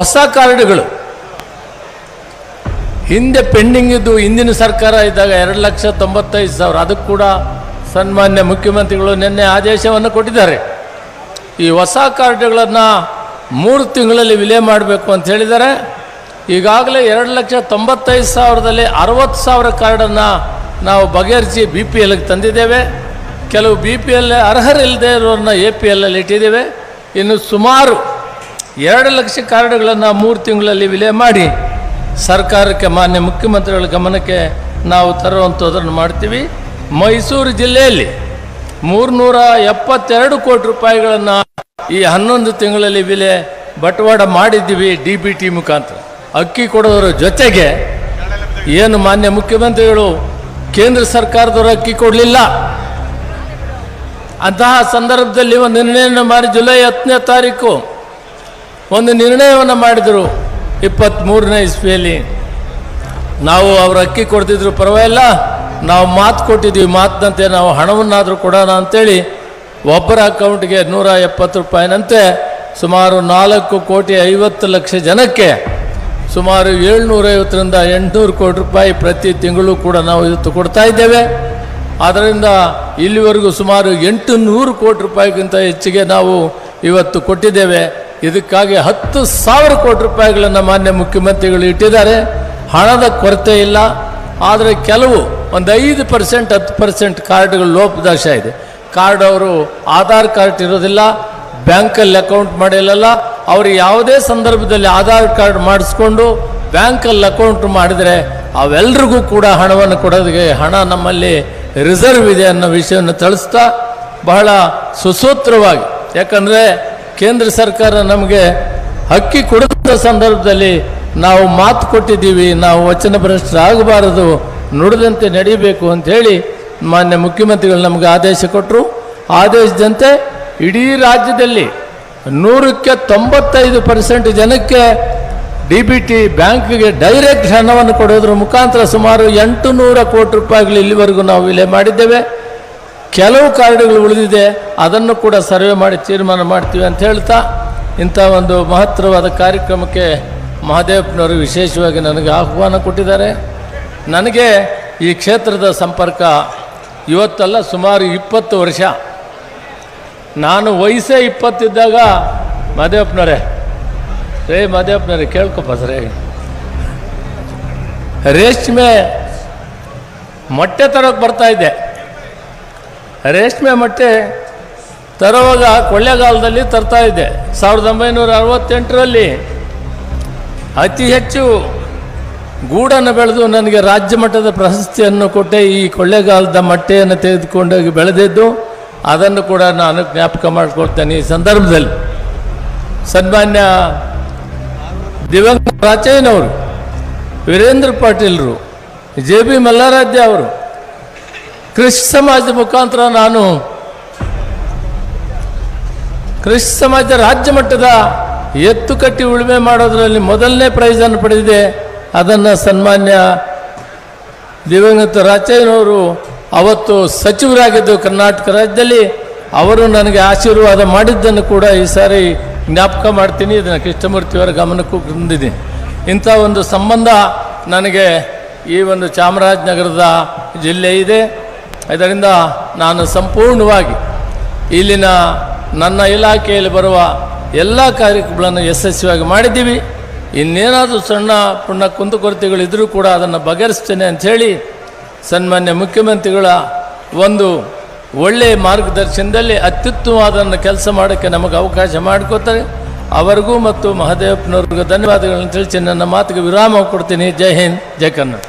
ಹೊಸ ಕಾರ್ಡ್ಗಳು. ಹಿಂದೆ ಪೆಂಡಿಂಗ್ ಇದ್ದು ಹಿಂದಿನ ಸರ್ಕಾರ ಇದ್ದಾಗ ಎರಡು ಲಕ್ಷ ತೊಂಬತ್ತೈದು ಸಾವಿರ. ಅದಕ್ಕೆ ಕೂಡ ಸನ್ಮಾನ್ಯ ಮುಖ್ಯಮಂತ್ರಿಗಳು ನಿನ್ನೆ ಆದೇಶವನ್ನು ಕೊಟ್ಟಿದ್ದಾರೆ. ಈ ಹೊಸ ಕಾರ್ಡ್ಗಳನ್ನು ಮೂರು ತಿಂಗಳಲ್ಲಿ ವಿಲೇ ಮಾಡಬೇಕು ಅಂತ ಹೇಳಿದ್ದಾರೆ. ಈಗಾಗಲೇ ಎರಡು ಲಕ್ಷ ತೊಂಬತ್ತೈದು ಸಾವಿರದಲ್ಲಿ ಅರವತ್ತು ಸಾವಿರ ಕಾರ್ಡನ್ನು ನಾವು ಬಗೆಹರಿಸಿ ಬಿ ಪಿ ಎಲ್ಗೆ ತಂದಿದ್ದೇವೆ. ಕೆಲವು ಬಿ ಪಿ ಎಲ್ ಅರ್ಹರಿಲ್ಲದೆ ಇರೋರನ್ನ ಎ ಪಿ ಎಲ್ಲಲ್ಲಿ ಇಟ್ಟಿದ್ದೇವೆ. ಇನ್ನು ಸುಮಾರು ಎರಡು ಲಕ್ಷ ಕಾರ್ಡ್ಗಳನ್ನು ಮೂರು ತಿಂಗಳಲ್ಲಿ ವಿಲೇ ಮಾಡಿ ಸರ್ಕಾರಕ್ಕೆ, ಮಾನ್ಯ ಮುಖ್ಯಮಂತ್ರಿಗಳ ಗಮನಕ್ಕೆ ನಾವು ತರುವಂಥದ್ದನ್ನು ಮಾಡ್ತೀವಿ. ಮೈಸೂರು ಜಿಲ್ಲೆಯಲ್ಲಿ ಮೂರುನೂರ ಎಪ್ಪತ್ತೆರಡು ಕೋಟಿ ರೂಪಾಯಿಗಳನ್ನು ಈ ಹನ್ನೊಂದು ತಿಂಗಳಲ್ಲಿ ವಿಲೆ ಬಟವಾಡ ಮಾಡಿದ್ದೀವಿ ಡಿ ಬಿ ಟಿ ಮುಖಾಂತರ. ಅಕ್ಕಿ ಕೊಡೋದ್ರ ಜೊತೆಗೆ ಏನು ಮಾನ್ಯ ಮುಖ್ಯಮಂತ್ರಿಗಳು ಕೇಂದ್ರ ಸರ್ಕಾರದವರು ಅಕ್ಕಿ ಕೊಡಲಿಲ್ಲ. ಅಂತಹ ಸಂದರ್ಭದಲ್ಲಿ ಒಂದು ನಿರ್ಣಯವನ್ನು ಮಾಡಿ ಜುಲೈ ಹತ್ತನೇ ತಾರೀಕು ಒಂದು ನಿರ್ಣಯವನ್ನು ಮಾಡಿದರು ಇಪ್ಪತ್ತ್ಮೂರನೇ ಇಸ್ವಿಯಲ್ಲಿ. ನಾವು ಅವ್ರ ಅಕ್ಕಿ ಕೊಡ್ತಿದ್ರು, ಪರವಾಗಿಲ್ಲ. ನಾವು ಮಾತು ಕೊಟ್ಟಿದ್ದೀವಿ, ಮಾತಿನಂತೆ ನಾವು ಹಣವನ್ನಾದರೂ ಕೊಡೋಣ ಅಂತೇಳಿ ಒಬ್ಬರ ಅಕೌಂಟ್ಗೆ ನೂರ ಎಪ್ಪತ್ತು ರೂಪಾಯಿನಂತೆ ಸುಮಾರು ನಾಲ್ಕು ಕೋಟಿ ಐವತ್ತು ಲಕ್ಷ ಜನಕ್ಕೆ ಸುಮಾರು ಏಳ್ನೂರೈವತ್ತರಿಂದ ಎಂಟುನೂರು ಕೋಟಿ ರೂಪಾಯಿ ಪ್ರತಿ ತಿಂಗಳು ಕೂಡ ನಾವು ಇವತ್ತು ಕೊಡ್ತಾ ಇದ್ದೇವೆ. ಆದ್ದರಿಂದ ಇಲ್ಲಿವರೆಗೂ ಸುಮಾರು ಎಂಟು ನೂರು ಕೋಟಿ ರೂಪಾಯಿಗಿಂತ ಹೆಚ್ಚಿಗೆ ನಾವು ಇವತ್ತು ಕೊಟ್ಟಿದ್ದೇವೆ. ಇದಕ್ಕಾಗಿ ಹತ್ತು ಸಾವಿರ ಕೋಟಿ ರೂಪಾಯಿಗಳನ್ನು ಮಾನ್ಯ ಮುಖ್ಯಮಂತ್ರಿಗಳು ಇಟ್ಟಿದ್ದಾರೆ. ಹಣದ ಕೊರತೆ ಇಲ್ಲ. ಆದರೆ ಕೆಲವು ಒಂದು ಐದು ಪರ್ಸೆಂಟ್, ಹತ್ತು ಪರ್ಸೆಂಟ್ ಕಾರ್ಡ್ಗಳು ಲೋಪದೋಷ ಇದೆ. ಕಾರ್ಡ್ ಅವರು ಆಧಾರ್ ಕಾರ್ಡ್ ಇರೋದಿಲ್ಲ, ಬ್ಯಾಂಕಲ್ಲಿ ಅಕೌಂಟ್ ಮಾಡಿಲ್ಲಲ್ಲ. ಅವರು ಯಾವುದೇ ಸಂದರ್ಭದಲ್ಲಿ ಆಧಾರ್ ಕಾರ್ಡ್ ಮಾಡಿಸ್ಕೊಂಡು ಬ್ಯಾಂಕಲ್ಲಿ ಅಕೌಂಟ್ ಮಾಡಿದರೆ ಅವೆಲ್ಲರಿಗೂ ಕೂಡ ಹಣವನ್ನು ಕೊಡೋದಕ್ಕೆ ಹಣ ನಮ್ಮಲ್ಲಿ ರಿಸರ್ವ್ ಇದೆ ಅನ್ನೋ ವಿಷಯವನ್ನು ತಿಳಿಸ್ತಾ ಬಹಳ ಸುಸೂತ್ರವಾಗಿ. ಯಾಕಂದರೆ ಕೇಂದ್ರ ಸರ್ಕಾರ ನಮಗೆ ಅಕ್ಕಿ ಕೊಡುವ ಸಂದರ್ಭದಲ್ಲಿ ನಾವು ಮಾತು ಕೊಟ್ಟಿದ್ದೀವಿ, ನಾವು ವಚನ ಭ್ರಷ್ಟರಾಗಬಾರದು ನುಡಿದಂತೆ ನಡೀಬೇಕು ಅಂಥೇಳಿ ಮಾನ್ಯ ಮುಖ್ಯಮಂತ್ರಿಗಳು ನಮಗೆ ಆದೇಶ ಕೊಟ್ಟರು ಆದೇಶದಂತೆ ಇಡೀ ರಾಜ್ಯದಲ್ಲಿ ನೂರಕ್ಕೆ ತೊಂಬತ್ತೈದು ಪರ್ಸೆಂಟ್ ಜನಕ್ಕೆ ಡಿ ಬಿ ಟಿ ಬ್ಯಾಂಕ್ಗೆ ಡೈರೆಕ್ಟ್ ಹಣವನ್ನು ಕೊಡೋದ್ರ ಮುಖಾಂತರ ಸುಮಾರು ಎಂಟು ನೂರ ಕೋಟಿ ರೂಪಾಯಿಗಳು ಇಲ್ಲಿವರೆಗೂ ನಾವು ವಿಲೆ ಮಾಡಿದ್ದೇವೆ. ಕೆಲವು ಕಾರ್ಡ್ಗಳು ಉಳಿದಿದೆ, ಅದನ್ನು ಕೂಡ ಸರ್ವೆ ಮಾಡಿ ತೀರ್ಮಾನ ಮಾಡ್ತೀವಿ ಅಂತ ಹೇಳ್ತಾ, ಇಂಥ ಒಂದು ಮಹತ್ತರವಾದ ಕಾರ್ಯಕ್ರಮಕ್ಕೆ ಮಹಾದೇವಪ್ಪನವರು ವಿಶೇಷವಾಗಿ ನನಗೆ ಆಹ್ವಾನ ಕೊಟ್ಟಿದ್ದಾರೆ. ನನಗೆ ಈ ಕ್ಷೇತ್ರದ ಸಂಪರ್ಕ ಇವತ್ತಲ್ಲ ಸುಮಾರು ಇಪ್ಪತ್ತು ವರ್ಷ. ನಾನು ವಯಸ್ಸೇ ಇಪ್ಪತ್ತಿದ್ದಾಗ ಮಹದೇವಪ್ಪನವರೇ ರೇ ಮಹದೇವಪ್ಪನವರೇ ಕೇಳ್ಕೊಪ್ಪ ಸರೇ. ರೇಷ್ಮೆ ಮೊಟ್ಟೆ ತರೋಕೆ ಬರ್ತಾ ಇದ್ದೆ. ರೇಷ್ಮೆ ಮೊಟ್ಟೆ ತರುವಾಗ ಕೊಳ್ಳೆಗಾಲದಲ್ಲಿ ತರ್ತಾ ಇದ್ದೆ. ಸಾವಿರದ ಒಂಬೈನೂರ ಅರವತ್ತೆಂಟರಲ್ಲಿ ಅತಿ ಹೆಚ್ಚು ಗೂಡನ್ನು ಬೆಳೆದು ನನಗೆ ರಾಜ್ಯ ಮಟ್ಟದ ಪ್ರಶಸ್ತಿಯನ್ನು ಕೊಟ್ಟೆ. ಈ ಕೊಳ್ಳೆಗಾಲದ ಮಟ್ಟೆಯನ್ನು ತೆಗೆದುಕೊಂಡೋಗಿ ಬೆಳೆದಿದ್ದು, ಅದನ್ನು ಕೂಡ ನಾನು ಜ್ಞಾಪಕ ಮಾಡಿಕೊಳ್ತೇನೆ ಈ ಸಂದರ್ಭದಲ್ಲಿ. ಸನ್ಮಾನ್ಯ ದಿವಂಗತ ರಾಚಯ್ಯನವರು, ವೀರೇಂದ್ರ ಪಾಟೀಲರು, ಜೆ ಬಿ ಮಲ್ಲಾರಾಧ್ಯ ಅವರು ಕೃಷಿ ಸಮಾಜದ ಮುಖಾಂತರ ನಾನು ಕೃಷಿ ಸಮಾಜದ ರಾಜ್ಯ ಮಟ್ಟದ ಎತ್ತು ಕಟ್ಟಿ ಉಳುಮೆ ಮಾಡೋದರಲ್ಲಿ ಮೊದಲನೇ ಪ್ರೈಸನ್ನು ಪಡೆದಿದೆ. ಅದನ್ನು ಸನ್ಮಾನ್ಯ ದಿವಂಗತ ರಾಚಯ್ಯನವರು ಅವತ್ತು ಸಚಿವರಾಗಿದ್ದು ಕರ್ನಾಟಕ ರಾಜ್ಯದಲ್ಲಿ. ಅವರು ನನಗೆ ಆಶೀರ್ವಾದ ಮಾಡಿದ್ದನ್ನು ಕೂಡ ಈ ಸಾರಿ ಜ್ಞಾಪಕ ಮಾಡ್ತೀನಿ. ಇದನ್ನು ಕೃಷ್ಣಮೂರ್ತಿಯವರ ಗಮನಕ್ಕೂ ತಂದಿದ್ದೀನಿ. ಇಂಥ ಒಂದು ಸಂಬಂಧ ನನಗೆ ಈ ಒಂದು ಚಾಮರಾಜನಗರದ ಜಿಲ್ಲೆ ಇದೆ. ಇದರಿಂದ ನಾನು ಸಂಪೂರ್ಣವಾಗಿ ಇಲ್ಲಿನ ನನ್ನ ಇಲಾಖೆಯಲ್ಲಿ ಬರುವ ಎಲ್ಲ ಕಾರ್ಯಕ್ರಮಗಳನ್ನು ಯಶಸ್ವಿಯಾಗಿ ಮಾಡಿದ್ದೀವಿ. ಇನ್ನೇನಾದರೂ ಸಣ್ಣ ಪುಣ್ಣ ಕುಂದುಕೊರತೆಗಳಿದ್ದರೂ ಕೂಡ ಅದನ್ನು ಬಗೆಹರಿಸ್ತೇನೆ ಅಂಥೇಳಿ ಸನ್ಮಾನ್ಯ ಮುಖ್ಯಮಂತ್ರಿಗಳ ಒಂದು ಒಳ್ಳೆಯ ಮಾರ್ಗದರ್ಶನದಲ್ಲಿ ಅತ್ಯುತ್ತಮವಾದನ್ನು ಕೆಲಸ ಮಾಡೋಕ್ಕೆ ನಮಗೆ ಅವಕಾಶ ಮಾಡಿಕೊಡ್ತಾರೆ ಅವರಿಗೂ ಮತ್ತು ಮಹದೇವಪ್ಪನವ್ರಿಗೂ ಧನ್ಯವಾದಗಳನ್ನು ತಿಳಿಸಿ ನನ್ನ ಮಾತಿಗೆ ವಿರಾಮ ಕೊಡ್ತೀನಿ. ಜೈ ಹಿಂದ್, ಜೈ ಕನ್ನಡ.